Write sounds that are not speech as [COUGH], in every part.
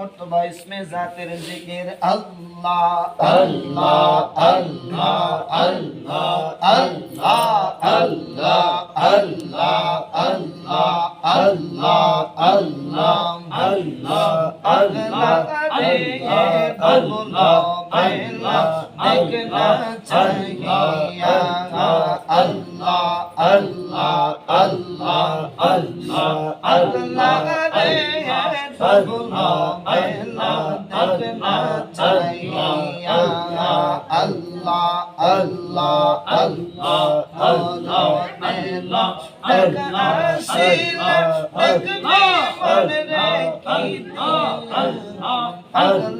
মর্তবা ইসমে জাতের জিকির আল্লাহ আল্লাহ আল্লাহ আল্লাহ আল্লাহ আল্লাহ আল্লাহ আল্লাহ আল্লাহ আল্লাহ আল্লাহ আল্লাহ আল্লাহ আল্লাহ देखना चाहिए अल्लाह अल्लाह अल्लाह अल्लाह अल्लाह रे देखना चाहिए अल्लाह अल्लाह अल्लाह अल्लाह अल्लाह देखना शीला देखना अल्लाह अल्लाह अल्लाह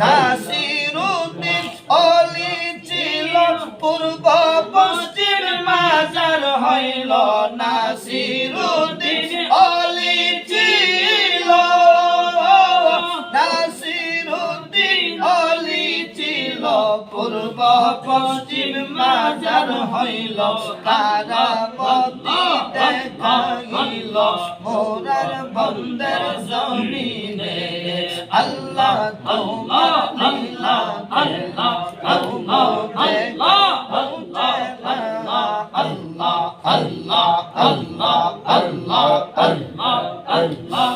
নাসিরুদ্দিন অলি ছিল পূর্ব পশ্চিম মাজার হইল নাসিরুদ্দিন পশ্চিম মাজার হইল তারা পতি দেখা গিল মোরার বন্দের জমিনে আল্লাহ তোমার আল্লাহ আল্লাহ আল্লাহ আল্লাহ Allah, Allah, Allah, Allah, Allah, Allah,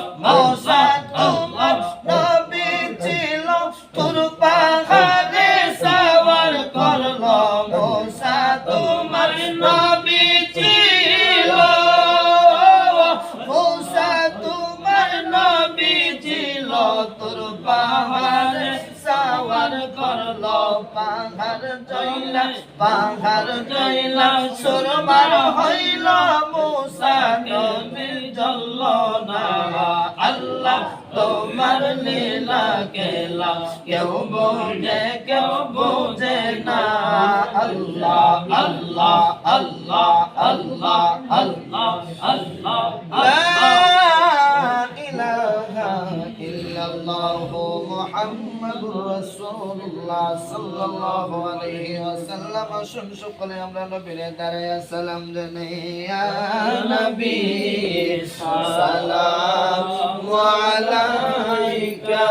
জইলা সুরমার হইল মোসা নবী জল্ল না আল্লাহ তোমার লীলা কেলা, কেউ বোঝে কেউ বোঝে না। আল্লাহ আল্লাহ আল্লাহ আল্লাহ আল্লাহ আল্লাহ। মুহাম্মাদুর রাসূলুল্লাহ সাল্লাল্লাহু আলাইহি ওয়াসাল্লাম। শুন সকলে আমরা নবীর দাঁড়ায় সালাম জানাই। ইয়া নবী, সালাম আলাইকা।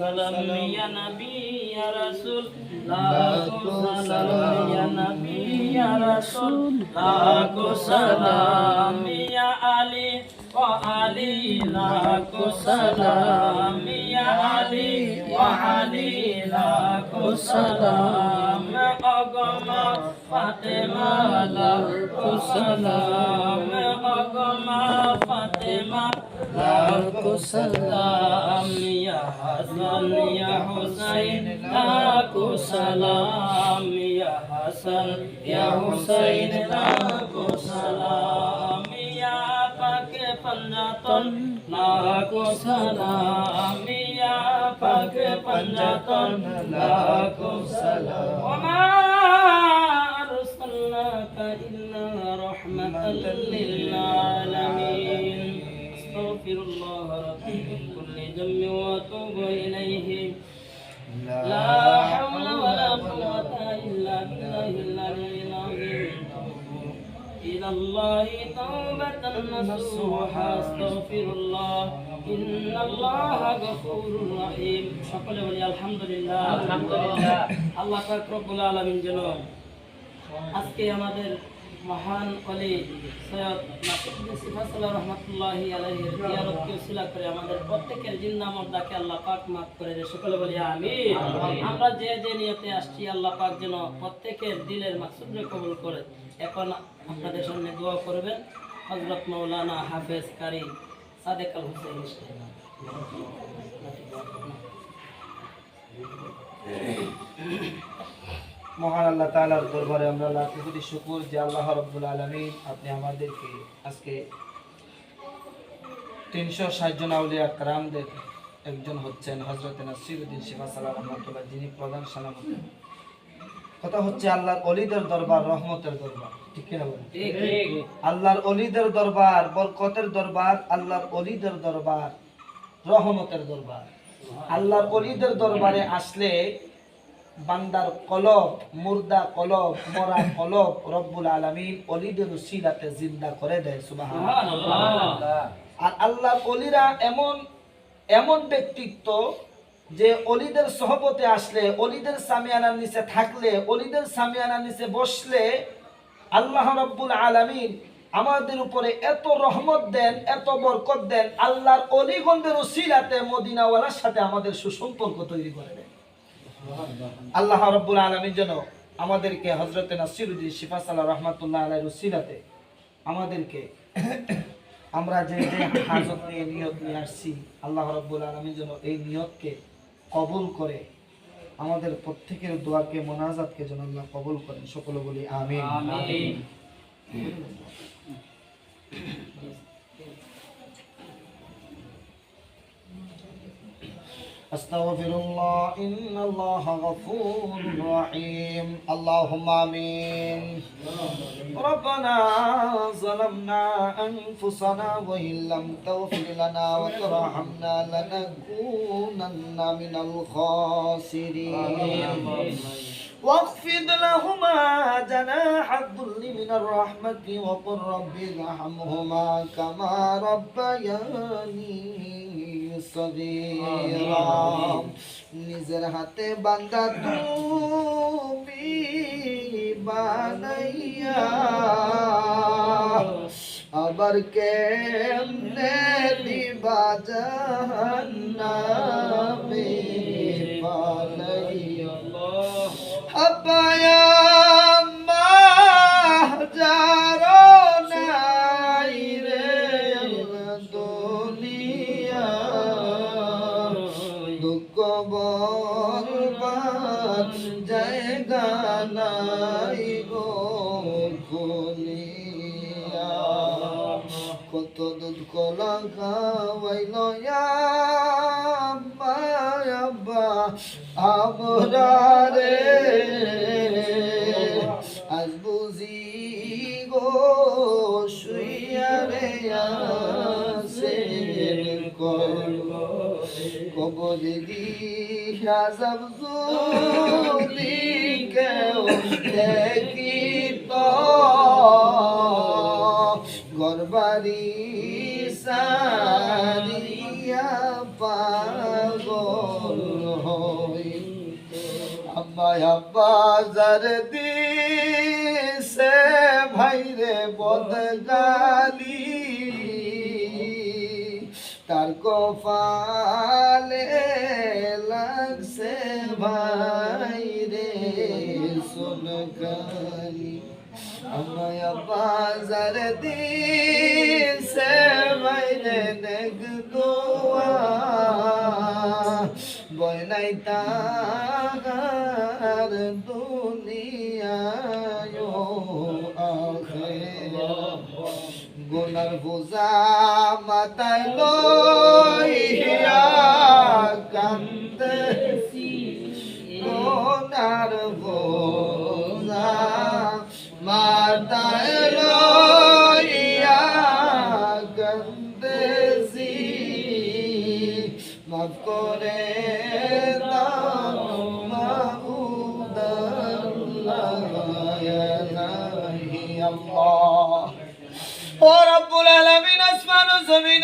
وسلم يا نبي يا رسول لاكو سلام يا نبي يا رسول لاكو سلام يا علي وعلي لاكو سلام يا علي وعلي لاكو سلام أقما فاطمة لاكو سلام أقما فاطمة आपको सलाम या हसन या हुसैन आपको सलाम या हसन या हुसैन आपको सलाम या पाक पंजातन लाको सलाम या पाक पंजातन लाको सलाम अरसलना का इल्ला रहमतल लिल आलमीन أستغفر الله ربي من كل ذنب وأتوب إليه لا حول ولا قوة إلا بالله العلي العظيم إلى الله توبة نصوحا أستغفر الله إن الله غفور رحيم সকলে বলি আলহামদুলিল্লাহ আলহামদুলিল্লাহ আল্লাহ পাক রব্বুল আলামিন যেন আজকে আমাদের মহান অলি সৈয়দ সিফাতুল্লাহ রহমতুল্লাহি আলাইহির জিয়ারতকে উসিলা করে আমাদের প্রত্যেকের জিন্দা মর্দাকে আল্লাহ পাক মাফ করে দেয়। সকলে বলি আমিন। আমরা যে যে নিয়তে আসছি আল্লাহ পাক যেন প্রত্যেকের দিলের মাকসুদকে কবুল করে। এখন আপনাদের সামনে দোয়া করবেন হযরত মাওলানা হাফেজ কারি সাদেক আল হুসেন মহান আল্লাহ তাআলার দরবারে আমরা লাখ কোটি শুকুর যে আল্লাহ রাব্বুল আলামিন আপনি আমাদেরকে আজকে তিনশো ষাট জন আউলিয়া কারামদের একজন হচ্ছেন হজরত নাসিরুদ্দিন শিফা সালাম রহমতুল্লাহ যিনি প্রধান সেনাপতি কথা হচ্ছে আল্লাহর অলিদের দরবার রহমতের দরবার ঠিক কিনা বলেন? আল্লাহর অলিদের দরবার বরকতের দরবার আল্লাহর অলিদের দরবার রহমতের দরবার। আল্লাহর অলিদের দরবারে আসলে বান্দার কলব মুর্দা কলব মরা কলব রব্বুল আলামিন অলিদের উসিলাতে জিন্দা করে দেয় সুবহানাল্লাহ। আর আল্লাহর অলিরা এমন এমন ব্যক্তিত্ব যে অলিদের সহবতে আসলে অলিদের সামিয়ানার নিচে থাকলে অলিদের সামিয়ানার নিচে বসলে আল্লাহ রব্বুল আলামিন আমাদের উপরে এত রহমত দেন এত বরকত দেন আল্লাহর অলিগন্ধের উসিলাতে মদিনাওয়ালার সাথে আমাদের সুসম্পর্ক তৈরি করে দেন আল্লাহ রব্বুল আলমীর যেন আমাদেরকে হজরত নাসিরুদ্দিন শিফা সাল্লাহ রহমতুল্লাহ আলাই রসিলাতে আমাদেরকে [COUGHS] আমরা যে যে হাজত নিয়ে নিয়ত নিয়ে আসছি আল্লাহ রব্বুল আলমী যেন এই নিয়তকে কবুল করে আমাদের প্রত্যেকের দোয়াকে মোনাজাতকে যেন আল্লাহ কবুল করেন। সকলে বলি আমিন। আমিন। أستغفر الله إن الله غفور رحيم اللهم آمين ربنا ظلمنا أنفسنا وإن لم تغفر لنا وترحمنا لنكونن من الخاسرين واخفض لهما جناح الذل من الرحمة وقل رب ارحمهما كما ربياني সগীরা নিজের হাতে বান্দা তুমি বানাইয়া। আবার কে দিবা জাহান্নামে পালাইয়া আব্বায়া দুধ কলা খাওয়াইল আব্বা আমরা রে আজ বুঝি গো শুইয়া রে আসে কবর দিয়া যাব যদি কেউ দেখি তো গরবারি আব্বা আব্বা জার দিছে, ভাইরে বদগালি তার কপালে লাগছে ভাইরে সুনকালি। আমায় বাজার দিছে, ভাইরে নেগ দোয়া। বয়নাই তাহার গুনার বোঝা মাথায় লইয়া কান্দে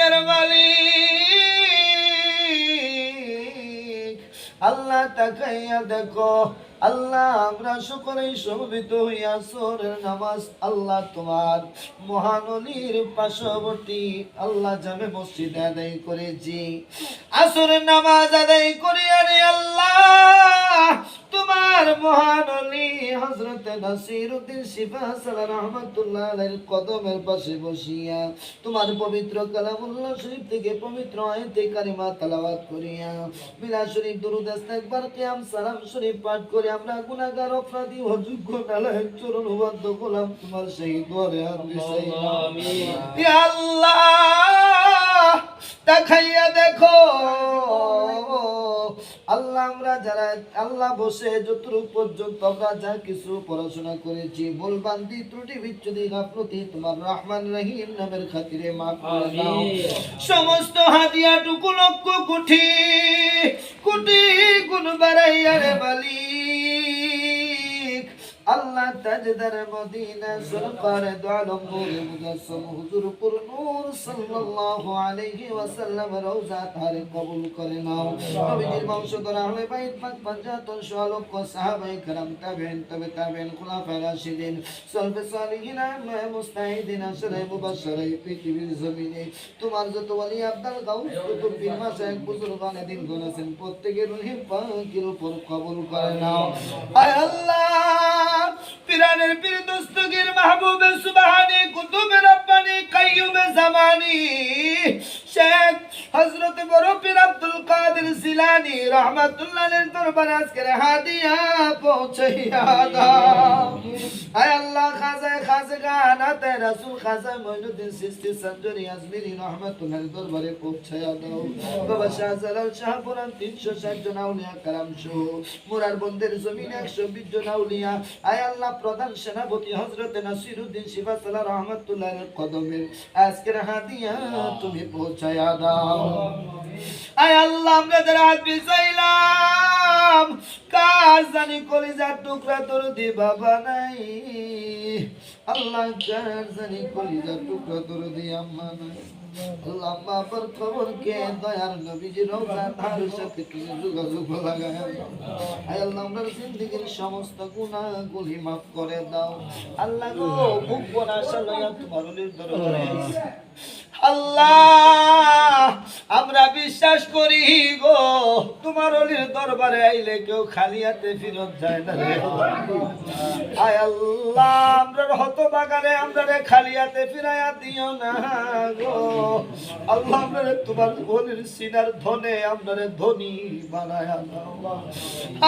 জমিনের মালিক। আল্লাহ তাকাইয়া দেখো আল্লাহ, আমরা সকলেই সমবেত হইয়া আসরের নামাজ আল্লাহ তোমার মহানলীর পার্শ্ববর্তী আল্লাহ যাবে মসজিদে আদায় করেছি। আসরের নামাজ আদায় করিয়া রে আল্লাহ, তোমার মহানলী হজরত নাসির উদ্দিন শিফা হাসান রহমতুল্লাহ কদমের পাশে বসিয়া তোমার পবিত্র কালামুল্লাহ শরীফ থেকে পবিত্র আয়াতে কারিমা তালাবাদ করিয়া। বিলা শরীফ, দুরুদ ইস্তেগফার কিয়াম, সালাম শরীফ পাঠ করে আমরা গুণাগার অপরাধী অযোগ্য নালায়েক চরণ উবদ্ধ গোলাম তোমার সেই দোয়ারে আর আল্লাহ দেখাইয়া দেখো। আল্লাহ আমরা যারা আল্লাহ বসে যতটুকু পর্যন্ত আমরা যা কিছু পড়াশোনা করেছি বলবান্দি ত্রুটি বিচ্ছুদি গাফলতি তোমার রহমান রহিম নামের খাতিরে মাফ করে দাও। সমস্ত হাদিয়াটুকু লক্ষ কোটি কোটি গুণ বাড়াইয়া রে মালিক আল্লাহ তাজদার মদিনা সরকার দোয়ালম নূর মুজাসসম হুজুর পুর নূর সাল্লাল্লাহু আলাইহি ওয়াসাল্লাম রওজা তারে কবুল করে নাও নবীজির বংশধর আহলে বাইত পাক পঞ্জাতন শালক সাহাবায়ে کرام তাবেন তবে তাবেন খুলাফায়ে রাশিদিন সলবে সালিহিন আম্মা মুস্তাহিদিন আশরে মুবাশশির এই পৃথিবীর জমিনে তোমার যত ওলি আব্দাল গাউস কুতুব পীর মাশায়েখ বুজুর্গানে দিন গুণ আছেন প্রত্যেকের রহিম পাকের উপর কবুল করে নাও আয় আল্লাহ পিরানের পীর দস্তগীর মাহবুবে সুবহানি, কুতুবে রব্বানি, কাইয়ুমে জামানি। শেখ হযরত বড় পীর আব্দুল কাদের জিলানী রাহমাতুল্লাহের দরবারে আজকের হাদিয়া পৌঁছাইয়া দাও। আয় আল্লাহ, খাজা খাজা আনাতে রাসূল খাজা মঈনুদ্দিন সিস্তি সঞ্জরি আজমিরি রহমাতুল্লাহের দরবারে পৌঁছাইয়া দাও। বাবা শাহজালাল শাহপুরান 360 জন আউলিয়া কালাম সহ মুরার বন্দের জমিন 120 জন আউলিয়া আয় আল্লাহ প্রধান সেনাপতি হযরত নাসিরউদ্দিন শিবা সালা রহমাতুল্লাহের কদমে। আজকের হাদিয়া তুমি পৌঁছায়া দাও। আয় আল্লাহ, আমরা যারা হাত বিছাইলাম কার জানি কলিজার টুকরা তোর দি বাবা নাই। আল্লাহ কার জানি কলিজার টুকরা তোর দি আম্মা আল্লাহ বাবার খবর কে দয়ার নবীজি রোজা তার সাথে তুমি যোগাযোগ লাগায় আয় আল্লাহ আমরা সমস্ত সমস্ত গুনাহগুলি মাফ করে দাও আল্লাহ গো মুখ বনাশা লইয়া তোমার দরবারে। আল্লাহ, আমরা বিশ্বাস করি গো, তোমার অলির দরবারে আইলে কেউ খালি হাতে ফিরত যায় না আয় আল্লাহ, আমরা হত বাগানে আমরা খালি হাতে ফিরাইয়া দিও না গো। আল্লাহ, আমরা তোমার অলির সিনার ধনে আমরা রে ধনী বানায়া দাও।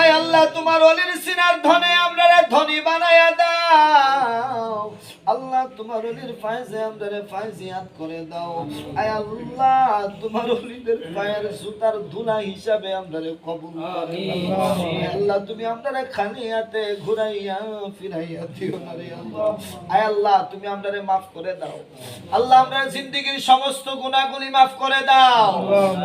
আয় আল্লাহ, তোমার অলির সিনার ধনে আমরা রে ধনী বানায়া দাও। আল্লাহ, তোমার অলির ফায়জে আমরা রে ফায়জিয়াত করে দাও। আয় আল্লাহ তোমার অলিদের পায়ের সুতার ধুলা হিসাবে আমরা কবুল করে। নাও। আয় আল্লাহ তুমি আমরা রে ঘুরাইয়া ফিরাইয়া দিও না রে আল্লাহ। আয় আল্লাহ তুমি আমরা মাফ করে দাও। আল্লাহ আমরা জিন্দেগির সমস্ত গুনাহগুলি মাফ করে দাও।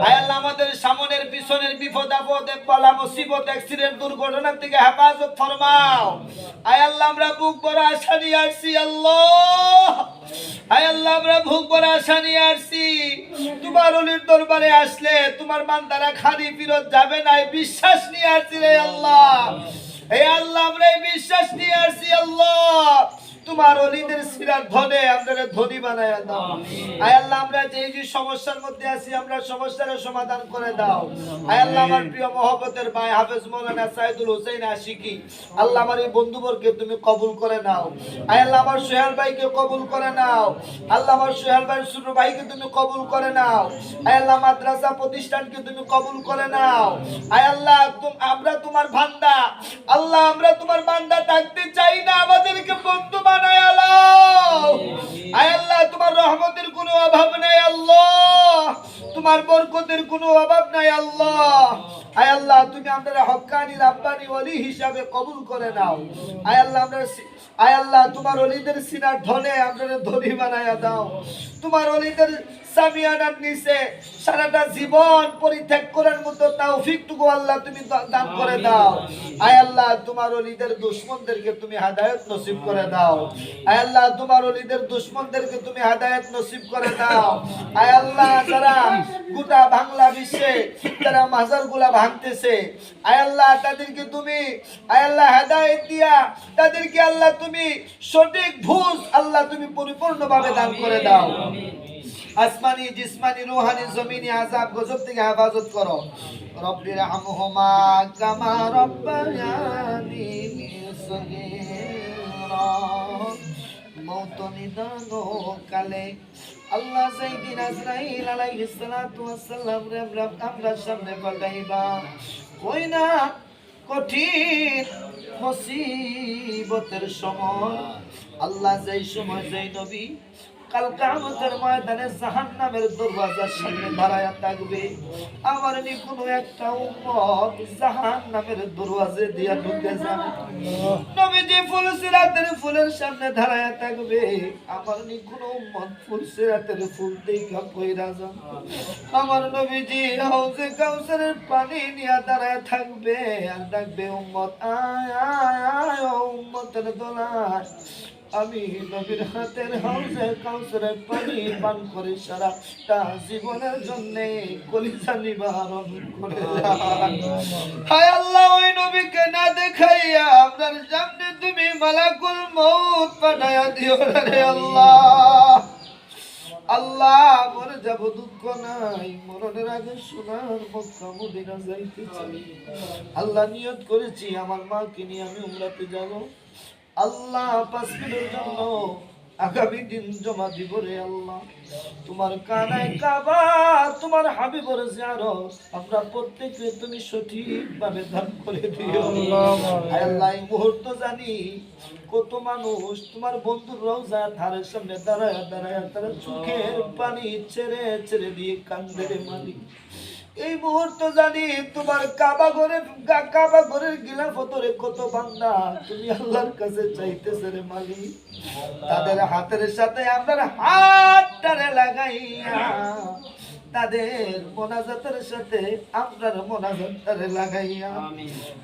আয় আল্লাহ আমাদের সামনের পিছনের বিপদ আপদে পালা মুসিবত অ্যাক্সিডেন্ট দুর্ঘটনা থেকে হেফাজত ফরমাও। আয় আল্লাহ আমরা বুক বড় আশা নিয়ে আসছি আল্লাহ। আমরা ভোগ করে আশা নিয়ে আসছি। তোমার অলির দরবারে আসলে তোমার বান্দারা খালি ফিরত যাবে না বিশ্বাস নিয়ে আসছি রে আল্লাহ। হে আল্লাহ, আমরা বিশ্বাস নিয়ে আসছি আল্লাহ। তোমার অলিদের সিরার ধনে আমরা ধনী বানায় দাও। আয় আল্লাহ আমরা যে যে সমস্যার মধ্যে আছি আমরা সমস্যার সমাধান করে দাও। আয় আল্লাহ আমার প্রিয় মহব্বতের ভাই হাফেজ মৌলানা সাইদুল হোসেন আশিকি আল্লাহ আমার এই বন্ধুবরকে তুমি কবুল করে নাও। আয় আল্লাহ আমার সোহেল ভাইকে কবুল করে নাও। আল্লাহ আমার সোহেল ভাইয়ের ছোট ভাইকে তুমি কবুল করে নাও। আয় আল্লাহ মাদ্রাসা প্রতিষ্ঠানকে তুমি কবুল করে নাও। আয় আল্লাহ তুম- আমরা তোমার বান্দা। আল্লাহ আমরা তোমার বান্দা থাকতে চাই না আমাদেরকে আল্লাহ। তুমি হক্কানি রাব্বানি ওলি হিসাবে কবুল করে নাও। আয় আল্লাহ আমরা আয় আল্লাহ, তোমার অলিদের সিনার ধনে আমরা ধনী বানায়া দাও। তোমার অলিদের সামিয়ানার নিচে সারাটা জীবন পরিত্যাগ করার মতো তৌফিকটুকু আল্লাহ তুমি দান করে দাও। আয় আল্লাহ, তোমার অলিদের দুশ্মনদেরকে তুমি হাদায়ত নসিব করে দাও। আয় আল্লাহ, তোমার অলিদের দুশ্মনদেরকে তুমি হাদায়ত নসিব করে দাও। আয় আল্লাহ, যারা গোটা বাংলা বিশ্বে যারা মাজারগুলা ভাঙতেছে, আয় আল্লাহ তাদেরকে তুমি আল্লাহ হেদায়েত দিয়া তাদেরকে আল্লাহ তুমি সঠিক ভুজ আল্লাহ তুমি পরিপূর্ণভাবে দান করে দাও। আসমানি জিসমানি রুহানি জমিনি আযাব গজব থেকে হেফাজত করো। কামা রব্বায়ানি সগীরা। মৌত নিদান কালে আল্লাহ সাইদিন আজরাইল আলাইহিস সালাতু ওয়াস সালাম রে আমরা সামনে পাঠাইবা। কই না কঠিন মুসিবতের সময় আল্লাহ যেই সময় যেই নবী কাল কামতের ময়দানে জাহান্নামের দরওয়াজার সামনে দাঁড়ায়া থাকবে। আমার নি কোনো একটা উম্মত জাহান্নামের দরওয়াজে দিয়া ঢুকে যাবে। নবীজি ফুল সিরাতের ফুলের সামনে দাঁড়ায়া থাকবে। আমার নি কোনো উম্মত ফুল সিরাতের ফুল কইরা যাবে। আমার নবীজি হাউজে কাউসারের পানি নিয়ে দাঁড়ায় থাকবে। আর ডাকবে, উম্মত, আয় আয় আয় উম্মতের দোলায়। আমি নবীর হাতের হাউসে কাউসারের পানি পান করে সারাটা জীবনের জন্য কলিজা নিবারণ করে হায় আল্লাহ, ওই নবীকে না দেখাইয়া আপনার সামনে তুমি মালাকুল মৌত পাঠাইয়া দিও রে আল্লাহ। আল্লাহ, মরে যাব দুঃখ নাই, মরণের আগে সোনার মক্কা মদিনা যাইতে চাই। আল্লাহ নিয়ত করেছি, আমার মাকে নিয়ে আমি উমরাতে যাব। আল্লাহ পাঁচ মিনিটের জন্য আগামী দিন জমা দিব রে আল্লাহ। তোমার কানায় কাবা তোমার হাবিবর জিয়ারত আমরা প্রত্যেকে তুমি সঠিকভাবে দান করে দিও। আল্লাহ এই মুহূর্ত জানি কত মানুষ তোমার বন্ধুর রোজা ধারের সামনে দাঁড়ায় দাঁড়ায় তারা চোখের পানি ছেড়ে ছেড়ে দিয়ে কান্দে রে মালিক। এই মুহূর্ত জানি তোমার কাবা ঘরে কাবা ঘরের গিলাফতরে কত বান্দা। তুমি আল্লাহর কাছে চাইতেছে রে মালিক। তাদের হাতের সাথে আপনার হাতটারে লাগাইয়া তাদের মোনাজাতের সাথে আপনার মোনাজাতটারে লাগাইয়া।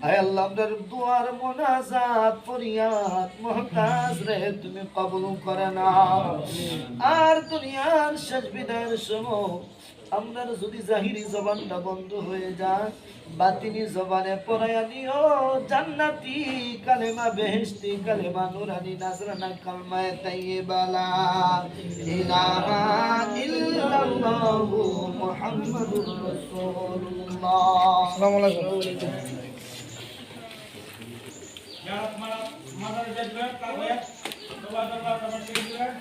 আয় আল্লাহ আপনার দুয়ার মোনাজাত ফরিয়াদ মহতাজ রে তুমি কবুল করে নাও। আর দুনিয়ার শেষ বিদায়ের সময় আপনার যদি জাহিরি জবানটা বন্ধ হয়ে যায় বাতিনি জবানে পড়াইয়া নিও। জান্নাতি কালেমা বেহেশতি কালেমা নুরানি নাজরানা কালমায়ে তাইয়্যিবা লা ইলাহা ইল্লাল্লাহু মুহাম্মাদুর রাসূলুল্লাহ। আসসালামু আলাইকুম। মাদার মাদার জজমেন্ট কাগজ দরবার দরবার দরবার